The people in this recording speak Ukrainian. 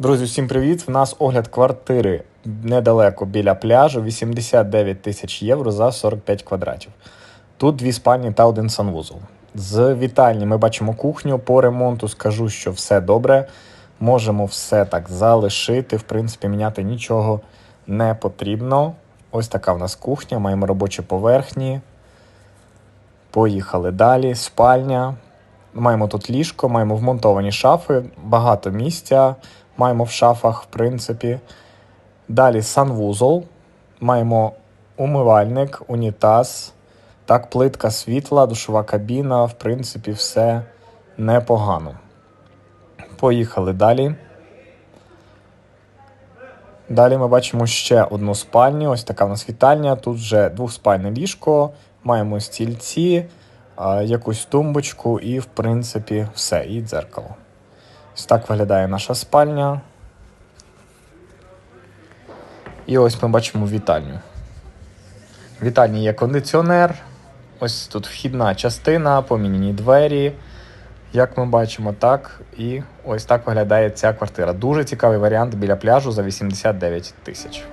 Друзі, всім привіт! В нас огляд квартири недалеко біля пляжу, 89 тисяч євро за 45 квадратів. Тут дві спальні та один санвузол. З вітальні ми бачимо кухню. По ремонту скажу, що все добре. Можемо все так залишити. В принципі, міняти нічого не потрібно. Ось така в нас кухня, маємо робочі поверхні. Поїхали далі. Спальня. Маємо тут ліжко, маємо вмонтовані шафи, багато місця маємо в шафах, в принципі. Далі санвузол. Маємо умивальник, унітаз. Так, плитка світла, душова кабіна, в принципі, все непогано. Поїхали далі. Далі ми бачимо ще одну спальню. Ось така в нас вітальня. Тут вже двохспальне ліжко, маємо стільці, якусь тумбочку і, в принципі, все. І дзеркало. Ось так виглядає наша спальня. І ось ми бачимо вітальню. В вітальні є кондиціонер. Ось тут вхідна частина, поміняні двері. Як ми бачимо, так. І ось так виглядає ця квартира. Дуже цікавий варіант біля пляжу за 89 тисяч.